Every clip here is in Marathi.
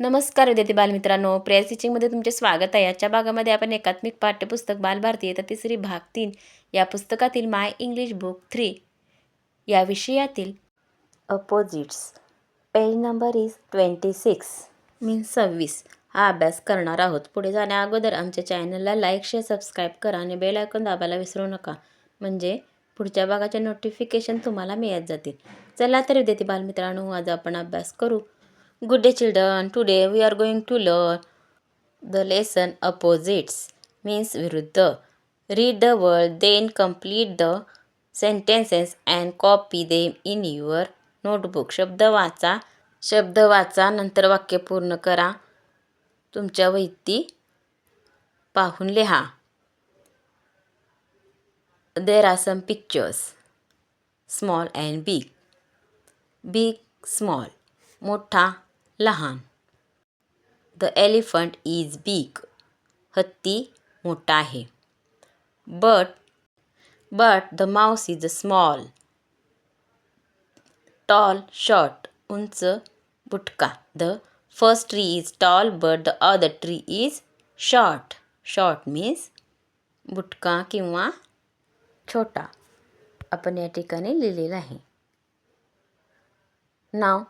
नमस्कार विद्यार्थी बालमित्रांनो. प्रेयर टीचिंगमध्ये तुमचे स्वागत आहे. आजच्या भागामध्ये आपण एकात्मिक पाठ्यपुस्तक बालभारती येतात तिसरी भाग तीन. या पुस्तकातील माय इंग्लिश बुक थ्री या विषयातील opposites page number is twenty six means सव्वीस. हा अभ्यास करणार आहोत. पुढे जाण्या अगोदर आमच्या चॅनलला लाईक शेअर सबस्क्राईब करा आणि बेल आयकॉन दाबायला विसरू नका. म्हणजे पुढच्या भागाचे नोटिफिकेशन तुम्हाला मिळत जातील. चला तर विद्यार्थी बालमित्रांनो आज आपण अभ्यास करू. Good day children. Today we are going to learn the lesson opposites means viruddha. Read the word then complete the sentences and copy them in your notebook. शब्द वाचा शब्द वाचा नंतर वाक्य पूर्ण करा तुमच्या वहीती पाहून लिहा there are some pictures small and big big small मोठा लहान. द एलिफंट इज बिग हत्ती मोठा आहे. But but the mouse is a small tall short उंच बुटका. The first tree is tall but the other tree is short short means बुटका किंवा छोटा. आपण या ठिकाणी लिहिलेलं आहे. नाव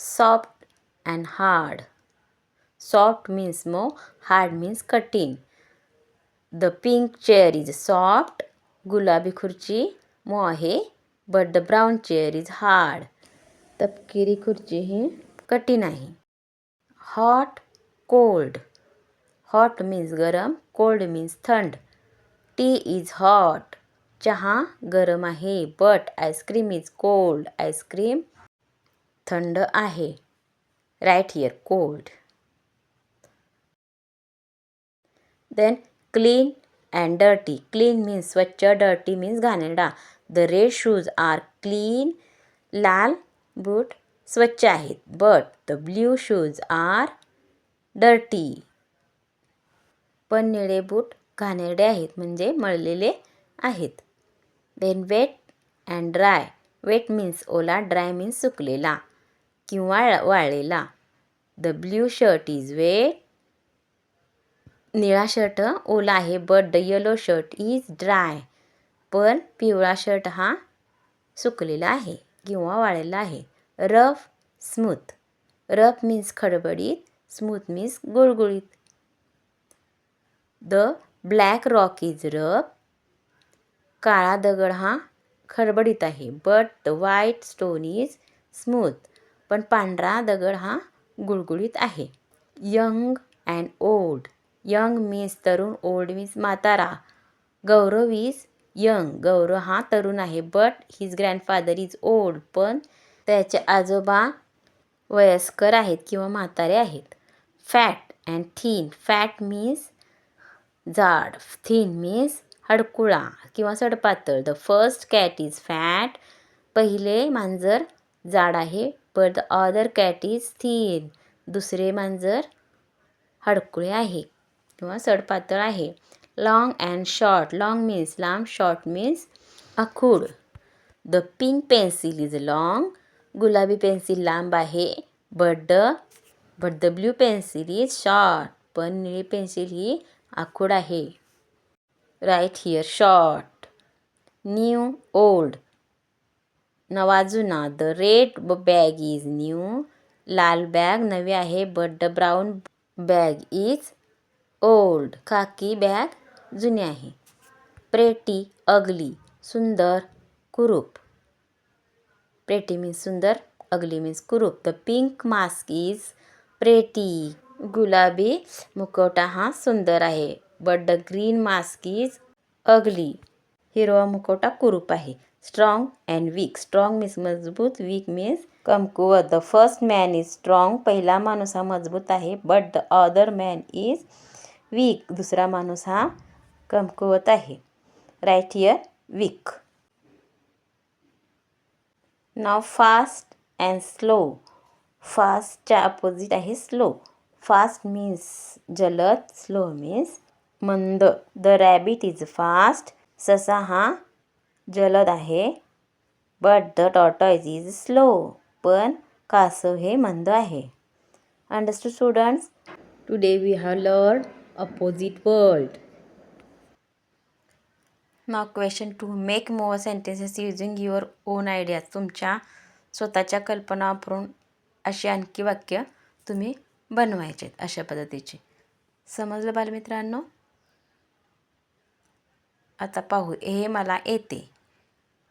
soft and hard soft means मो हार्ड मीन्स कठीण the pink chair is soft गुलाबी खुर्ची मो आहे but the brown chair is hard तपकिरी खुर्ची ही कठीण आहे. हॉट कोल्ड हॉट मीन्स गरम कोल्ड मीन्स थंड. टी इज हॉट चहा गरम आहे but ice cream is cold ice cream थंड आहे. Right here cold then clean and dirty clean means स्वच्छ डर्टी मीन्स घाणेरडा. The red shoes are clean लाल बूट स्वच्छ आहेत. But the blue shoes are dirty पण निळे बूट घाणेरडे आहेत म्हणजे मळलेले आहेत. Then wet and dry wet means Ola dry means सुकलेला. किंवा वाळलेला. The blue shirt is wet निळा शर्ट ओला आहे but the yellow shirt is dry पण पिवळा शर्ट हा सुकलेला आहे किंवा वाळलेला आहे. रफ स्मूथ रफ मीन्स खडबडीत स्मूथ मीन्स गुळगुळीत. The black rock is rough काळा दगड हा खडबडीत आहे but the white stone is smooth पण पांढरा दगड हा गुळगुळीत आहे. Young and old. Young means तरुण ओल्ड मीन्स म्हातारा. Gaurav is young. गौरव हा तरुण आहे but his grandfather is old पण त्याचे आजोबा वयस्कर आहेत किंवा म्हातारे आहेत. Fat and thin fat means जाड. थीन मीन्स हडकुळा किंवा सडपातळ. The first cat is fat पहिले मांजर जाड आहे but the other cat is thin दुसरे मांजर हडकुळे आहे किंवा सडपातळ आहे. Long and short long means लांब शॉर्ट मीन्स आखूड. The pink pencil is long गुलाबी पेन्सिल लांब आहे. But the but the blue pencil is short पण निळी पेन्सिल ही आखूड आहे. Right here short new old नवा जुना the red bag is new लाल बॅग नवी आहे but the brown bag is old खाकी बॅग जुनी आहे. प्रेटी अगली सुंदर कुरूप. प्रेटी मीन्स सुंदर अगली मीन्स कुरूप. The pink mask is pretty गुलाबी मुखवटा हा सुंदर आहे but the green mask is ugly हिरवा मुखवटा कुरूप आहे. Strong and weak strong means मजबूत वीक मीन्स कमकुवत. The first man is strong पहिला माणूस हा मजबूत आहे but the other man is weak दुसरा माणूस हा कमकुवत आहे. Right here weak now fast and slow फास्टच्या opposite आहे स्लो फास्ट मीन्स जलद स्लो मीन्स मंद. द रॅबिट इज फास्ट ससा हा जलद आहे. But the tortoise is slow पण कासव हे मंद आहे. Understood students today we have learn opposite words now question to make more sentences using your own ideas तुमच्या स्वतःच्या कल्पना वापरून अशी आणखी वाक्य तुम्ही बनवायचे आहेत अशा पद्धतीचे. समजलं बालमित्रांनो? आता पाहू. हे मला येते.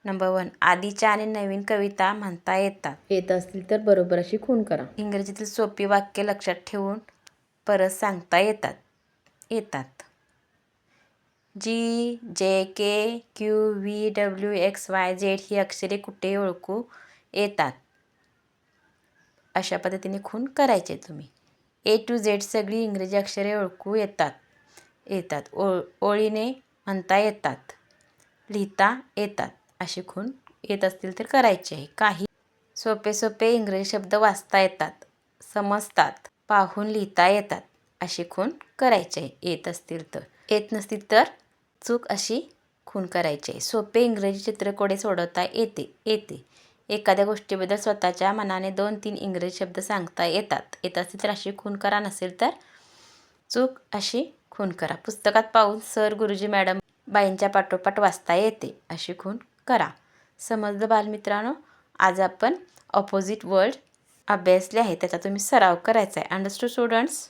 नंबर वन आधीच्या आणि नवीन कविता म्हणता येतात. येत असतील तर बरोबर अशी खून करा. इंग्रजीतील सोपी वाक्य लक्षात ठेवून परत सांगता येतात. येतात. G J K Q V W X Y Z ही अक्षरे कुठे ओळखू येतात? अशा पद्धतीने खून करायचे तुम्ही. ए टू झेड सगळी इंग्रजी अक्षरे ओळखू येतात. येतात. ओळ ओळीने म्हणता येतात. लिहिता येतात. अशी खून येत असतील तर करायचे आहे. काही सोपे सोपे इंग्रजी शब्द वाचता येतात समजतात पाहून लिहिता येतात. अशी खून करायची आहे. येत असतील तर. येत नसतील तर चूक अशी खून करायची आहे. सोपे इंग्रजी चित्रकोडे सोडवता येते येते. एखाद्या गोष्टीबद्दल स्वतःच्या मनाने दोन तीन इंग्रजी शब्द सांगता येतात. येत असतील तर अशी खून करा नसेल तर चूक अशी खून करा. पुस्तकात पाहून सर गुरुजी मॅडम बाईंच्या पाठोपाठ वाचता येते. अशी खून करा. समजलं बालमित्रांनो? आज आपण ऑपोजिट वर्ड अभ्यासले आहे. त्याचा तुम्ही सराव करायचा आहे. Understood students